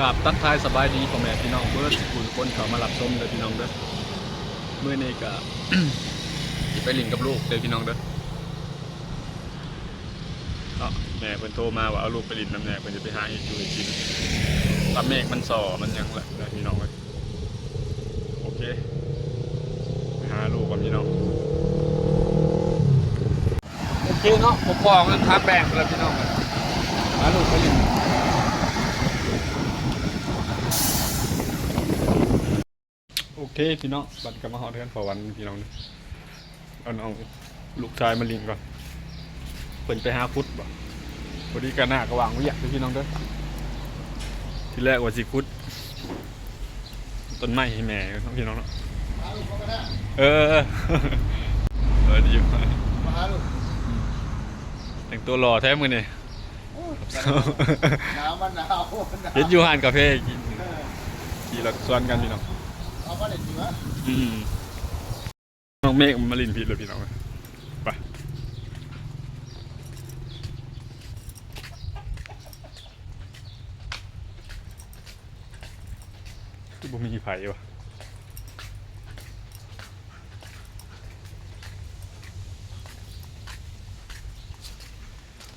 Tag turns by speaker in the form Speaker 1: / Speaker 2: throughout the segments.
Speaker 1: กับตักทายสบายดีพ่อแม่พี่น้องเบิร์ดสกุลคนเขามารับชมเลยพี่น้องเด้อเมื่อนี้ก็สิไปลินกับลูกเลยพี่น้องเด้อเอ้าแม่เพิ่นโทรมาว่าเอาลูกไปลินน้ำแน่เพิ่นจะไปหาอีกอยู่อีกทีตาเมฆมันส่อมันหยังแหละเด้อพี่น้องเอ้ยโอเคไปหาลูกก่อนพี่น้องโอเคเนาะผมบอกมันทางแบ่งไปแล้วพี่น้องเอ้ยหาลูกไปลิน โอ เคพี่น้องบัดกลับมาหอเทือนพอวันพี่น้องนี่เอาน้องลูกชายมาลิงก่อนเปิดไปหาคุดบ่พอดีกันหน้ากระวางไว้อยากพี่น้องเด้อที่แรกว่าสิคุดต้นไม้ให้แม่น้องพี่น้องเนาะเออเออเออดีอยู่
Speaker 2: มาหาลูก
Speaker 1: แต่งตัวหล่อแท้มือนี่
Speaker 2: หนาวมันหนาวมันหนาว
Speaker 1: เห็นอยู่ห้านกาแฟกินขี่รถสวนกันพี่น้อง
Speaker 2: เอืม
Speaker 1: น้องเมฆมาลินพี่เลยพี่น้องไปคือบ่มีไผ่วะ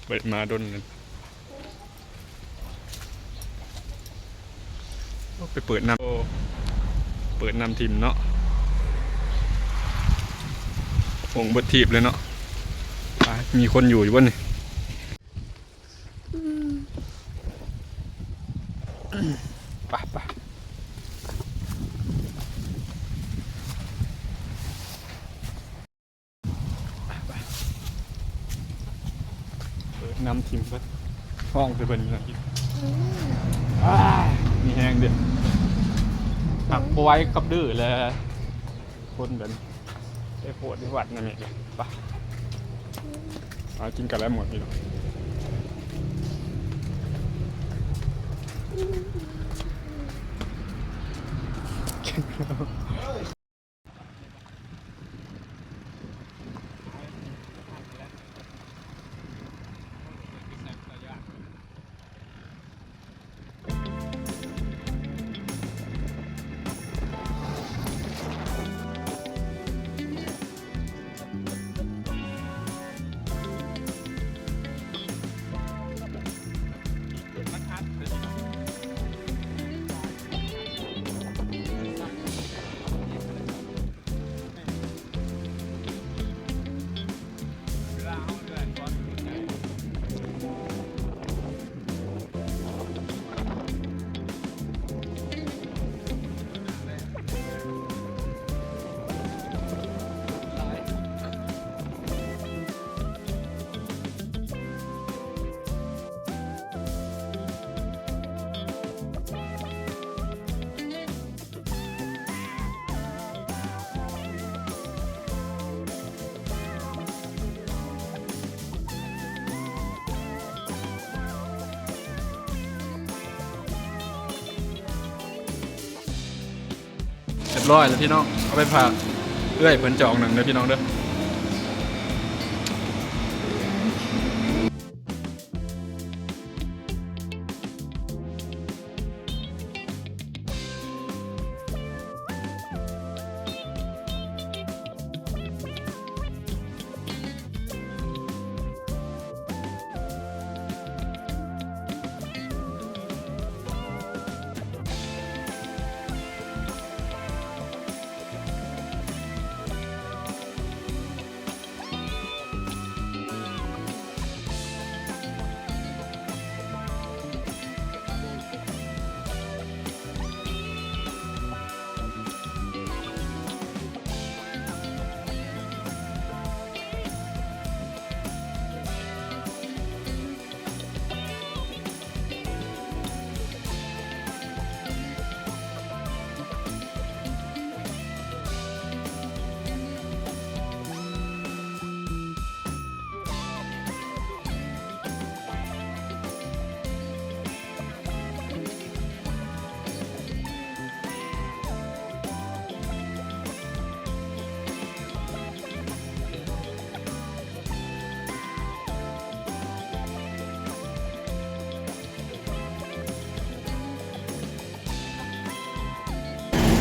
Speaker 1: เปิดมาดนเลยไปเปิดน้ำโอ เปิดนำทีมเนาะวงเบิดทีบเลยเนาะไปมีคนอยู่อยู่บนนี่ไปไปไปไปเปิดนำทีมเบิดห้องไปเบิ่นนี่นะอีกอ้ายมีแห้งเด็ด หักบไว้กับดื้อเลยคนเดินไอ้ปวดที่หวัดนั่นเองไปมากินกันแล้วหมดพี่น้องเรียบร้อยแล้วพี่น้องเอาไปผักเอื้อยเพิ่นจองหนึ่งเด้อพี่น้องเด้อ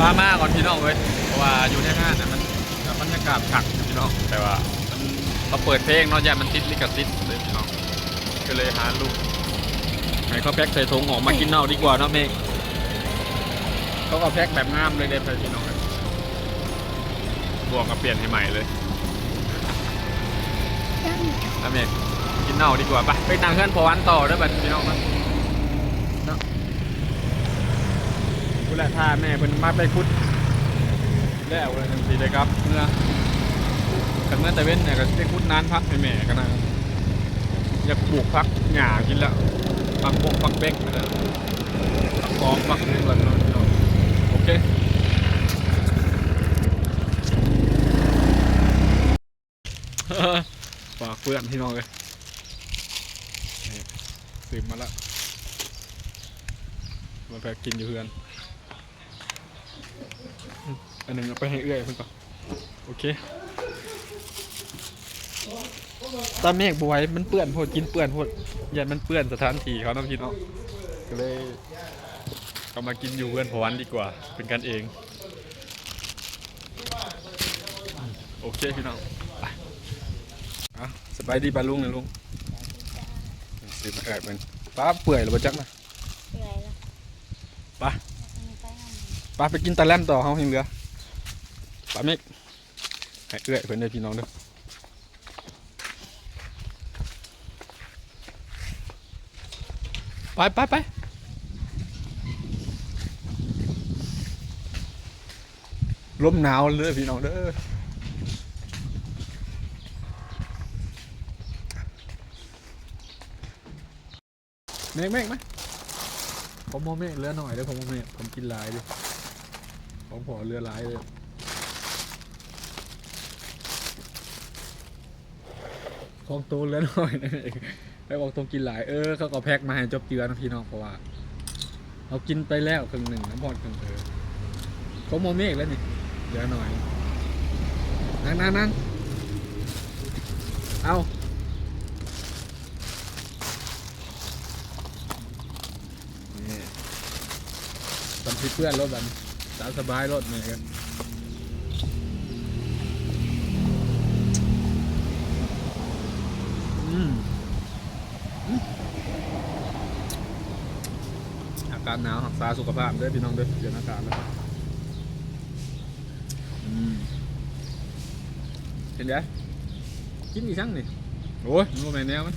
Speaker 1: พามาก่อนพี่น้องเว้ยเพราะว่าอยู่ในงานนะมันบรรยากาศขักพี่น้องแต่ว่ามันเขาเปิดเพลงเนาะยามันติดลิขสิทธิ์เลยพี่น้องก็เลยหาลูกให้เขาแพ็คใส่ถุงออกมากินเน่าดีกว่าเนาะเมฆเขาก็แพ็คแบบงามเลยเด้พี่น้องบวกกับเปลี่ยนให้ใหม่เลยนะเมฆกินเน่าดีกว่าไปไปนั่งเพื่อนพอวันต่อด้อบัดพี่น้องนะเนาะกู แหละท่าแม่เพิ่นมาไปคุดแล้วเลยทันทีเลยครับเมื่อกันเมื่อแต่เว้นเนี่ยก็ได้คุดนานพักให้แม่กันนะอยากปลูกพักหญ้ากินแล้วพักบงพักเบ๊กไปแล้วพักกองพักเรื่องอะไรเนาะโอเคฝากเพื่อนพี่น้องเลยซื้อมาแล้วมาแพ็กกินอยู่เพื่อน อันหนึ่งเอาไปให้เอื้อยเพิ่นก่อนโอเคตาเมฆบไหวยมันเปื้อนโพดกินเปื้อนโพดอย่ามันเปื้อนสถานที่เขาน้ำพี่น้องก็เลยเอามากินอยู่เพื่อนพอวันดีกว่า เป็นกันเองอืมโอเคพี่น้องไปอะสบายดีปลาลุงนะลุงสิมาแอบมันป้าเปื่อยหรือเปล่าจักนะ
Speaker 3: เหนื่อยแล้ว
Speaker 1: ไป
Speaker 3: ไปนั่ง
Speaker 1: ป้าไปกินตะแลมต่อเฮายังเหลือ ป้าเมฆให้เอื้อยเพื่อนได้พี่น้องเด้อไปไปไปลมหนาวเลยพี่น้องเด้อเมฆเมฆไหมผมโมเมฆเรือหน่อยเด้อผมโมเมฆผมกินลายดิผมขอเรือลายเลย ของโตเรือหน่อยนะเองไปบอกตรงกินหลายเออเขาก็แพ็กมาให้จบเจือนะพี่น้องเพราะว่าเรากินไปแล้วครึ่งหนึ่งน้ำพอดครึ่งเออเขาโมเมกแล้วนี่เดี๋ยวหน่อยนั่งนั่งนั่งเอานี่ตำพริกเพื่อนรถแบบสาสบายรถเหมือนกันากหนาวรักษาสุขภาพด้วยพี่น้องด้วยเดือนอากาศแล้วอืมเห็นไหมกินอีกชั้งนี่โอ้ยมันบ่แม่นแนวมัน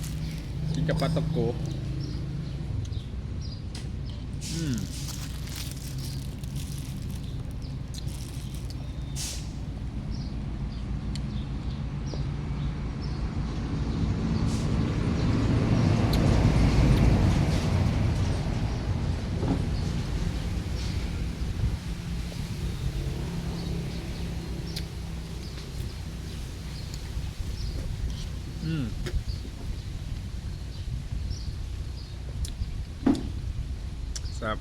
Speaker 1: กินกับปลาตะโกอืมอืม แซ่บ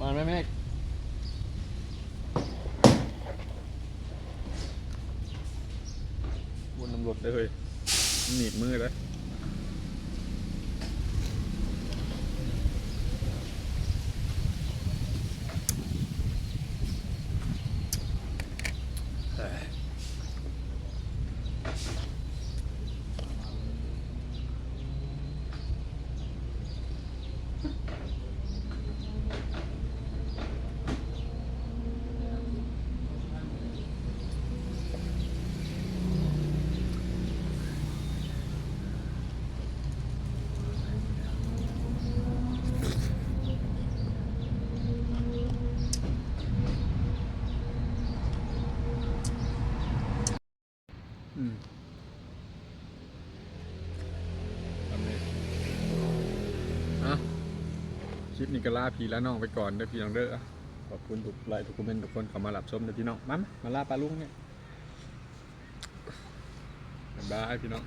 Speaker 1: มาไหมเมฆวนตำรวจได้เลยหนีบมือเลยเอ้ย อืมทำเลยอะ คลิปนี้ก็ลาพี่และน้องไปก่อนเด้อพี่น้องเด้อขอบคุณทุกไลค์ทุกคอมเมนต์ทุกคนเข้ามารับชมเด้อพี่น้องมามามาลาปลาลุงเนี่ยบ๊ายบายพี่น้อง